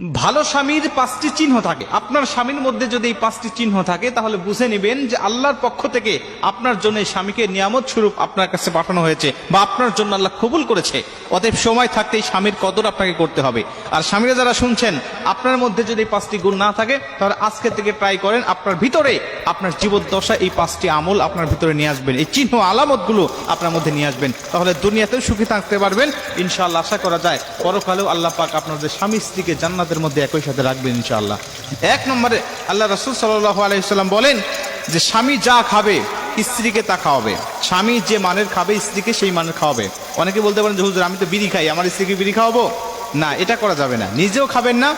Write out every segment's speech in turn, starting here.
ভালো স্বামীর পাঁচটি চিহ্ন থাকে। আপনার স্বামীর মধ্যে যদি এই পাঁচটি চিহ্ন থাকে, তাহলে বুঝে নেবেন যে আল্লাহর পক্ষ থেকে আপনার জন্য এই স্বামীকে নিয়ামত স্বরূপ আপনার কাছে পাঠানো হয়েছে বা আপনার জন্য আল্লাহ কবুল করেছে। অতএব সময় থাকতে এই স্বামীর কদর আপনাকে করতে হবে। আর স্বামীরা যারা শুনছেন, আপনার মধ্যে যদি পাঁচটি গুণ না থাকে, তাহলে আজকে থেকে ট্রাই করেন, আপনার ভিতরে আপনার জীবদ্দশা এই পাঁচটি আমল আপনার ভিতরে নিয়ে আসবেন। এই চিহ্ন আলামতগুলো আপনার মধ্যে নিয়ে আসবেন। তাহলে দুনিয়াতেও সুখী থাকতে পারবেন। ইনশাআল্লাহ আশা করা যায়, পরকালেও আল্লাহ পাক আপনাদের স্বামী স্ত্রীকে জান্নাতের মধ্যে একই সাথে রাখবেন ইনশাআল্লাহ। এক নম্বরে আল্লাহ রসুল সাল্লাহ আলাইসাল্লাম বলেন যে, স্বামী যা খাবে, স্ত্রীকে তা খাওয়াবে। স্বামী যে মানের খাবে, স্ত্রীকে সেই মানের খাওয়াবে। অনেকে বলতে পারেন যে, হুজুর, আমি তো বিড়ি খাই, আমার স্ত্রীকে বিড়ি খাওয়াবো? না, এটা করা যাবে না। নিজেও খাবেন না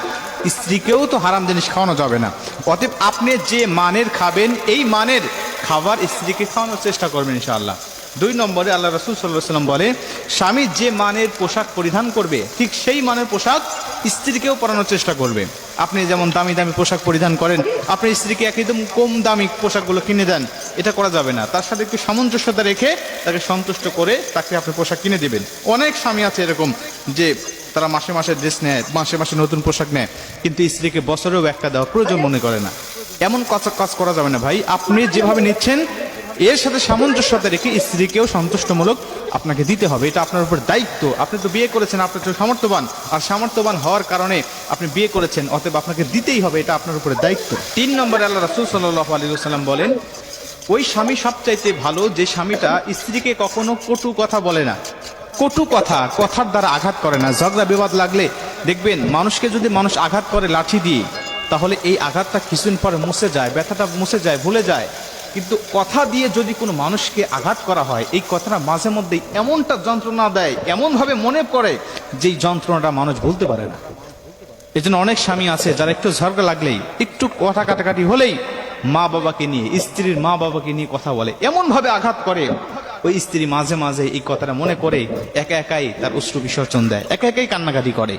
স্ত্রীকেও তো হারাম জিনিস খাওয়ানো যাবে না। অতএব আপনি যে মানের খাবেন, এই মানের খাবার স্ত্রীকে খাওয়ানোর চেষ্টা করবেন ইনশাআল্লাহ। দুই নম্বরে আল্লাহ রসুল সাল্লাহ সাল্লাম বলে, স্বামী যে মানের পোশাক পরিধান করবে, ঠিক সেই মানের পোশাক স্ত্রীকেও পরানোর চেষ্টা করবে। আপনি যেমন দামি দামি পোশাক পরিধান করেন, আপনি স্ত্রীকে একদম কম দামি পোশাকগুলো কিনে দেন, এটা করা যাবে না। তার সাথে একটু সামঞ্জস্যতা রেখে তাকে সন্তুষ্ট করে তাকে আপনি পোশাক কিনে দেবেন। অনেক স্বামী আছে এরকম যে তারা মাসে মাসে ড্রেস নেয়, মাসে মাসে নতুন পোশাক নেয়, কিন্তু স্ত্রীকে বছরেও একটা দেওয়া প্রয়োজন মনে করে না। এমন কাজ কাজ করা যাবে না ভাই। আপনি যেভাবে নিচ্ছেন, এর সাথে সামঞ্জস্যতা রেখে স্ত্রীকেও সন্তুষ্টমূলক আপনাকে দিতে হবে। এটা আপনার উপর দায়িত্ব। আপনি তো বিয়ে করেছেন, আপনি তো সামর্থ্যবান। আর সামর্থ্যবান হওয়ার কারণে আপনি বিয়ে করেছেন, অতএব আপনাকে দিতেই হবে, এটা আপনার উপরে দায়িত্ব। তিন নম্বরে, আল্লাহ রাসুল সাল্লাহ আলী সাল্লাম বলেন, ওই স্বামী সবচাইতে ভালো যে স্বামীটা স্ত্রীকে কখনো কটু কথা বলে না। কটু কথা, কথার দ্বারা আঘাত করে না। ঝগড়া, বিবাদ লাগলে দেখবেন মানুষকে যদি মানুষ আঘাত করে লাঠি দিয়ে, তাহলে এই আঘাতটা কিছুদিন পরে মুছে যায়, ব্যথাটা মুছে যায়, ভুলে যায়। কিন্তু কথা দিয়ে যদি কোনো মানুষকে আঘাত করা হয়, এই কথাটা মাঝে মধ্যে এমনটা যন্ত্রণা দেয়, এমনভাবে মনে পড়ে যেই যন্ত্রণাটা মানুষ ভুলতে পারে না। এই জন্য অনেক স্বামী আছে যারা একটু ঝগড়া লাগলেই, একটু কথা কাটাকাটি হলেই মা বাবাকে নিয়ে, স্ত্রীর মা বাবাকে নিয়ে কথা বলে, এমনভাবে আঘাত করে। ওই স্ত্রী মাঝে মাঝে এই কথাটা মনে করে, একা একাই তার অশ্রু বিসর্জন দেয়, একা একাই কান্নাকাটি করে।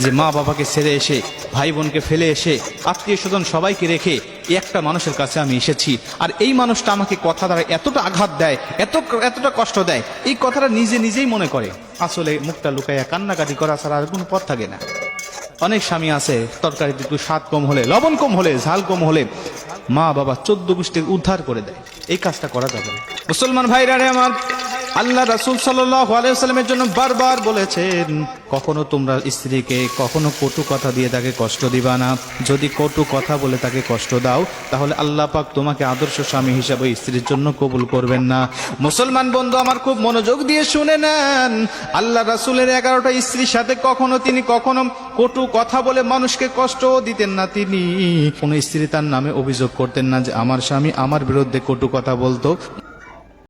যে মা বাবাকে ছেড়ে এসে, ভাই বোনকে ফেলে এসে, আত্মীয় স্বজন সবাইকে রেখে একটা মানুষের কাছে আমি এসেছি। আর এই মানুষটা আমাকে কথা দ্বারা এতটা আঘাত দেয়, এত, এতটা কষ্ট দেয়, এই কথাটা নিজে নিজেই মনে করে। আসলে মুখটা লুকাইয়া কান্নাকাটি করা ছাড়া আর কোনো পথ থাকে না। অনেক স্বামী আছে, তরকারিতে একটু স্বাদ কম হলে, লবণ কম হলে, ঝাল কম হলে মা বাবা চোদ্দ গোষ্ঠীর উদ্ধার করে দেয়। এই কাজটা করা যাবে মুসলমান ভাইরা রে আমার আল্লাহ রাসুল সাল্লামের জন্য বারবার বলেছেন, কখনো তোমরা স্ত্রীকে কখনো কটু কথা দিয়ে তাকে কষ্ট দিবা না। যদি কটু কথা বলে তাকে কষ্ট দাও, তাহলে আল্লাহ পাক তোমাকে আদর্শ স্বামী হিসাবে স্ত্রীর জন্য কবুল করবেন না। মুসলমান বন্ধু, আমার খুব মনোযোগ দিয়ে শুনে নেন, আল্লাহ রাসুলের এগারোটা স্ত্রীর সাথে কখনো তিনি কখনো কটু কথা বলে মানুষকে কষ্ট দিতেন না। তিনি কোন স্ত্রী তার নামে অভিযোগ করতেন না যে, আমার স্বামী আমার বিরুদ্ধে কটু কথা বলতো।